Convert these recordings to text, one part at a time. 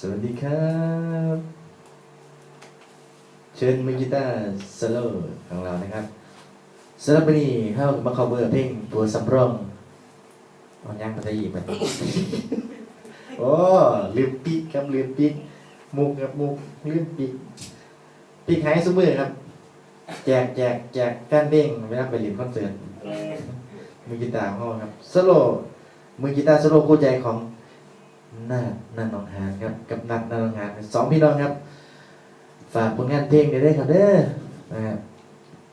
สวัสดีครับ เชิญมือกีตาร์โซโล่ของเรานะครับสำหรับวันนี้เข้ามา cover เพลงตัวสำรองเอายังมาจะอีกไหมโอ้ลืมปีกครับลืมปีกมุกครับมุกลืมปีกปีกหายสมือครับ แจกแจกแจกแฟนเพลงเวลาไปเรียนคอนเสิร์ตมือกีตาร์ของเราครับโซโล่มือกีตาร์โซโล่คู่ใจของ นาดนันนองหานครับ กับนัดนันนองหานสองพี่น้องครับ ฝากผลงานเพลงได้ด้วยครับเด้อนะครับ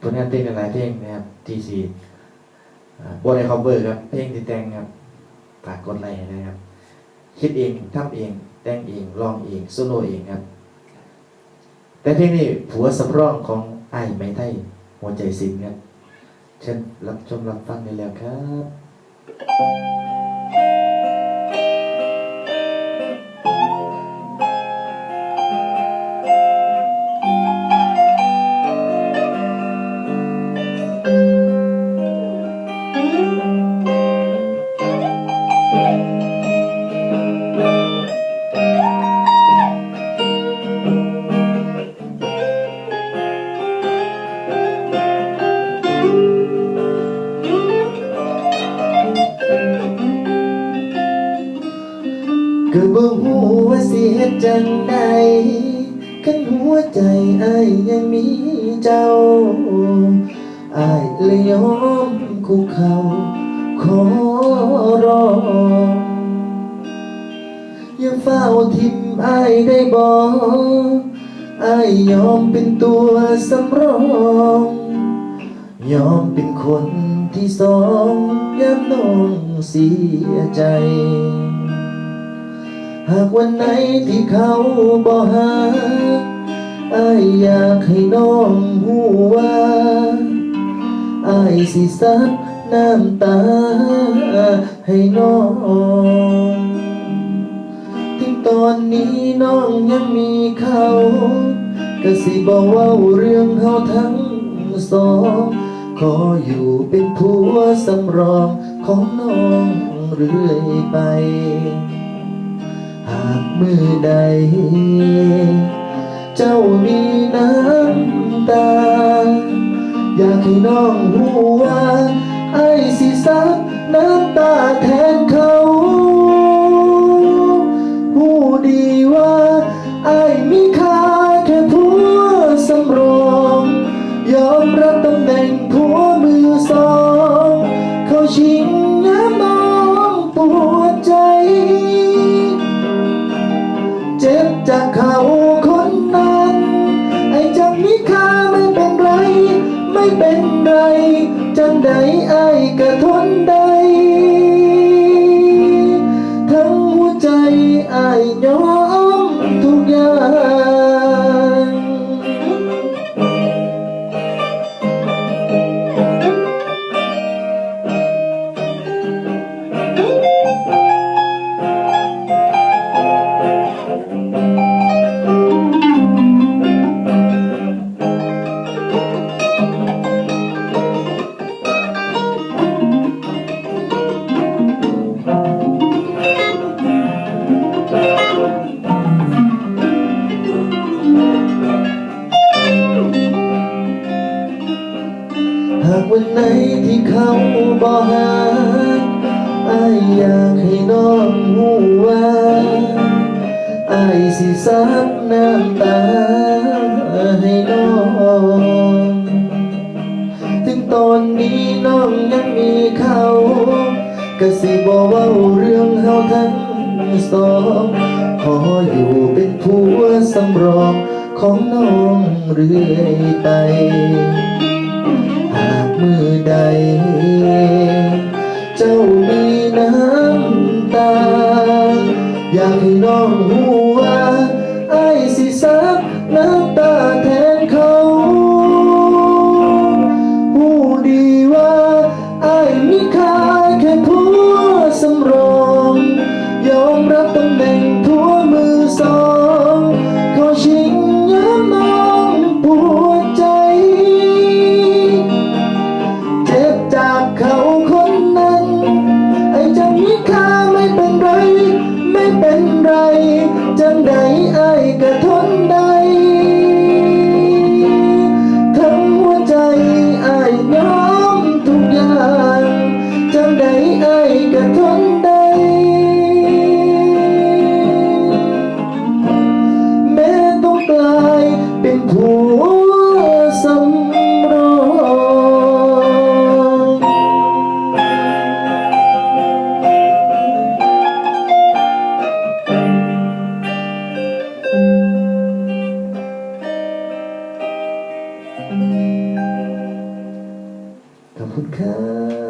ผลงานเพลงหลายเพลงนะครับทีซีบนในคอมเบอร์ครับ เพลงที่แต่งครับฝากกดไลค์นะครับ คิดเองทำเอง แต่งเองร้องเองโซโล่เองครับ แต่เพลงนี้ผัวสำรองของไอ้ไม้ไทยหัวใจสิงห์ครับเชิญรับชมรับฟังได้แล้วครับ ก็บ่ฮู้ว่าสิเฮ็ดจังใดคันหัวใจอ้ายยังมีเจ้าอ้ายเลยยอมคุกเข่าขอร้องอย่าเฝ้าทิมอ้ายได้บ่อ้ายยอมเป็นตัวสำรองยอมเป็นคนที่สองยามน้องเสียใจ หากวันไหนที่เขาบ่หาอายอยากให้น้องหูว่าอายสิซับน้ำตา ให้น้อง ถึงตอนนี้น้องยังมีเขาก็สิบอกว่าเรื่องเขาทั้งสอง ขออยู่เป็นผัวสำรองของน้องเรื่อยไปากมือใด เจ้ามีน้ำตา อยากให้น้องรู้ว่าไอ้สิซับน้ำตาแท ไอ้ไอ้กะทนได้ทั้งหัวใจไอ้ยอม วันไหนที่เขาบอหาอายอยากให้น้องหูว่าอายสิซับน้ำตาให้น้องถึงตอนนี้น้องยังมีเขาก็สิบอกว่าเรื่องเฮาทั้งสองขออยู่เป็นผัวสำรองของน้องเรื่อยไป ห ขอบคุณครับ